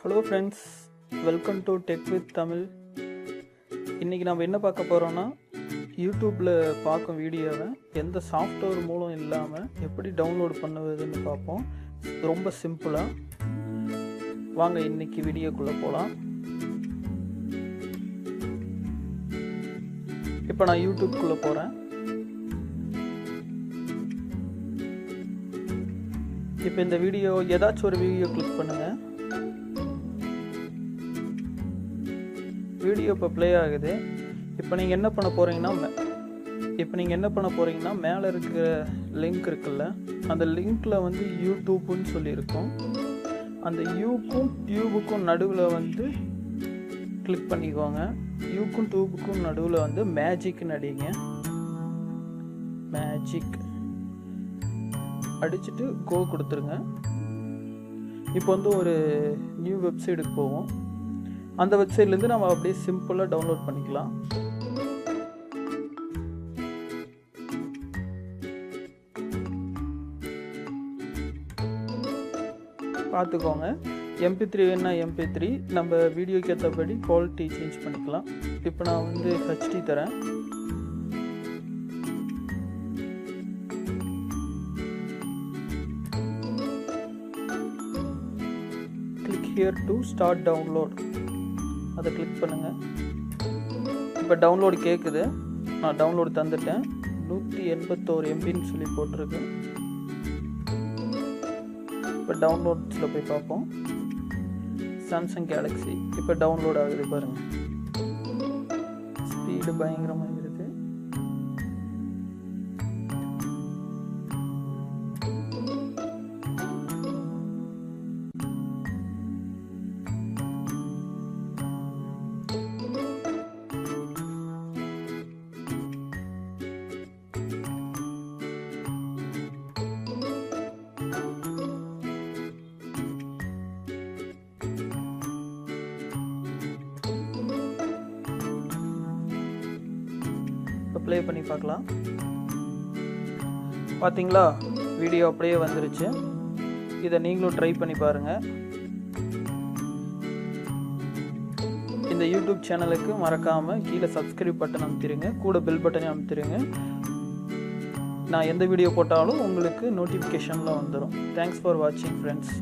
Hello friends welcome to tech with Tamil இன்றைக்கி நம்ம என்ன பார்க்க போகிறோன்னா யூடியூப்பில் பார்க்கும் வீடியோவை எந்த சாஃப்ட்வேர் மூலம் இல்லாமல் எப்படி டவுன்லோட் பண்ணுவதுன்னு பார்ப்போம். ரொம்ப சிம்பிளாக வாங்க இன்னைக்கு வீடியோக்குள்ளே போகலாம் இப்போ நான் யூடியூப்குள்ளே போகிறேன் இப்போ இந்த வீடியோ ஏதாச்சும் ஒரு வீடியோ கிளிக் பண்ணுங்கள் வீடியோ இப்போ ப்ளே ஆகுது. இப்போ நீங்கள் என்ன பண்ண போகிறீங்கன்னா இப்போ நீங்கள் என்ன பண்ண போகிறீங்கன்னா மேலே இருக்கிற லிங்க் இருக்குல்ல அந்த லிங்க்கில் வந்து யூடியூப்னு சொல்லியிருக்கோம். அந்த யூக்கும் டியூபுக்கும் நடுவில் வந்து கிளிக் பண்ணிக்கோங்க. யூக்கும் டியூபுக்கும் நடுவில் வந்து மேஜிக்னு அடிங்க. மேஜிக் அடிச்சுட்டு கோ கொடுத்துருங்க. இப்போ வந்து ஒரு நியூ வெப்சைட்டுக்கு போவோம். அந்த வெப்சைட்லேருந்து நம்ம அப்படியே சிம்பிளாக டவுன்லோட் பண்ணிக்கலாம். பார்த்துக்கோங்க. எம்பி த்ரீ வேணா எம்பி த்ரீ நம்ம வீடியோக்கு ஏற்றபடி குவாலிட்டி சேஞ்ச் பண்ணிக்கலாம். இப்போ நான் வந்து ஹெச்டி தரேன். Click here to start download அதை கிளிக் பண்ணுங்கள் இப்போ டவுன்லோடு கேட்குது நான் டவுன்லோடு தந்துட்டேன். நூற்றி எண்பத்தோரு எம்பின்னு சொல்லி போட்டிருக்கு. இப்போ டவுன்லோட்ஸில் போய் பார்ப்போம். சாம்சங் கேலக்ஸி இப்போ டவுன்லோட் ஆகுது பாருங்கள் ஸ்பீடு பயங்கரமாக ப்ளே பண்ணி பார்க்கலாம். பார்த்தீங்களா? வீடியோ அப்படியே வந்துருச்சு. இதை நீங்களும் ட்ரை பண்ணி பாருங்கள் இந்த யூடியூப் சேனலுக்கு மறக்காமல் கீழே சப்ஸ்கிரைப் பட்டன் அமுத்திடுங்க கூட பெல் பட்டனையும் அமுத்திடுங்க நான் எந்த வீடியோ போட்டாலும் உங்களுக்கு நோட்டிஃபிகேஷனில் வந்துடும் தேங்க்ஸ் ஃபார் வாட்சிங் ஃப்ரெண்ட்ஸ்